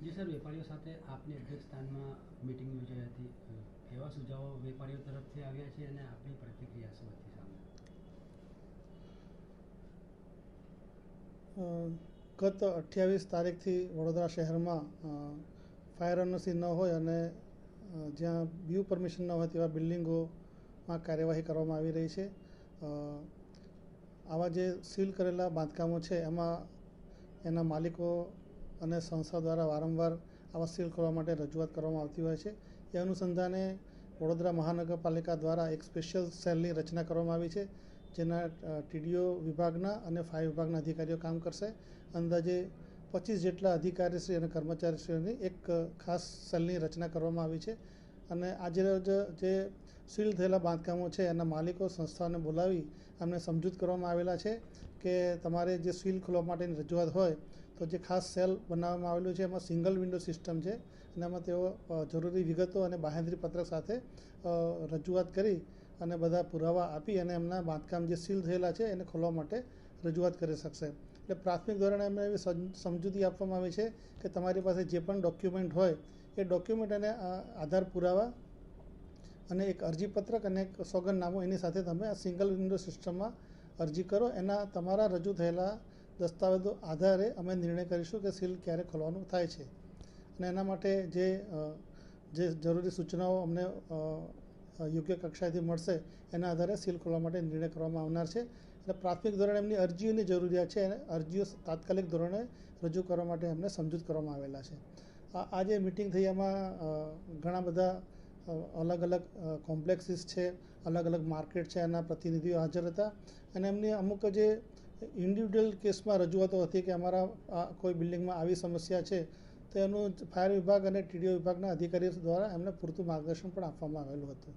જી sir, વેપારીઓ સાથે આપની અધ્યક્ષસ્થાનમાં મિટિંગ યોજાઈ હતી. એવા સુઝાવો વેપારીઓ તરફથી આવ્યા છે અને આપની પ્રતિક્રિયા શું હતી સામે? ગત અઠ્યાવીસ તારીખથી વડોદરા શહેરમાં ફાયર એનઓસી ન હોય અને જ્યાં વ્યૂ પરમિશન ન હોય તેવા બિલ્ડિંગોમાં કાર્યવાહી કરવામાં આવી રહી છે. આવા જે સીલ કરેલા બાંધકામો છે, એમાં એના માલિકો અને સંસ્થા દ્વારા વારંવાર આવા સીલ ખોલવા માટે રજૂઆત કરવામાં આવતી હોય છે. એ અનુસંધાને વડોદરા મહાનગરપાલિકા દ્વારા એક સ્પેશિયલ સેલની રચના કરવામાં આવી છે, જેના ટીડીઓ વિભાગના અને ફાયર વિભાગના અધિકારીઓ કામ કરશે. અંદાજે પચીસ જેટલા અધિકારીશ્રી અને કર્મચારીશ્રીઓની એક ખાસ સેલની રચના કરવામાં આવી છે. અને આજે રોજ જે સીલ થયેલા બાંધકામો છે, એના માલિકો, સંસ્થાઓને બોલાવી અમને સમજૂત કરવામાં આવેલા છે કે તમારે જે સીલ ખોલવા માટેની રજૂઆત હોય તો જે ખાસ સેલ બનાવવામાં આવેલું છે, એમાં સિંગલ વિન્ડો સિસ્ટમ છે. અને એમાં તેઓ જરૂરી વિગતો અને બાહેંધરી પત્રક સાથે રજૂઆત કરી અને બધા પુરાવા આપી અને એમના બાંધકામ જે સીલ થયેલા છે, એને ખોલવા માટે રજૂઆત કરી શકશે. એટલે પ્રાથમિક ધોરણે એમને એવી સમ- સમજૂતી આપવામાં આવી છે કે તમારી પાસે જે પણ ડોક્યુમેન્ટ હોય, એ ડોક્યુમેન્ટ અને આધાર પુરાવા અને એક અરજીપત્રક અને એક સોગંદનામું એની સાથે તમે આ સિંગલ વિન્ડો સિસ્ટમમાં અરજી કરો. એના તમારા રજૂ થયેલા દસ્તાવેજો આધારે અમે નિર્ણય કરીશું કે સીલ ક્યારે ખોલવાનું થાય છે. અને એના માટે જે જે જરૂરી સૂચનાઓ અમને યોગ્ય કક્ષાએથી મળશે, એના આધારે સીલ ખોલવા માટે નિર્ણય કરવામાં આવનાર છે. એટલે પ્રાથમિક ધોરણે એમની અરજીઓની જરૂરિયાત છે. અને અરજીઓ તાત્કાલિક ધોરણે રજૂ કરવા માટે એમને સમજૂત કરવામાં આવેલા છે. આ જે મિટિંગ થઈ એમાં ઘણા બધા અલગ અલગ કોમ્પ્લેક્સીસ છે, અલગ અલગ માર્કેટ છે, એના પ્રતિનિધિઓ હાજર હતા. અને એમની અમુક જે ઇન્ડિવિડ્યુઅલ કેસમાં રજૂઆતો હતી કે અમારા કોઈ બિલ્ડિંગમાં આવી સમસ્યા છે, તો એનું ફાયર વિભાગ અને ટીડીઓ વિભાગના અધિકારીઓ દ્વારા એમને પૂરતું માર્ગદર્શન પણ આપવામાં આવેલું હતું.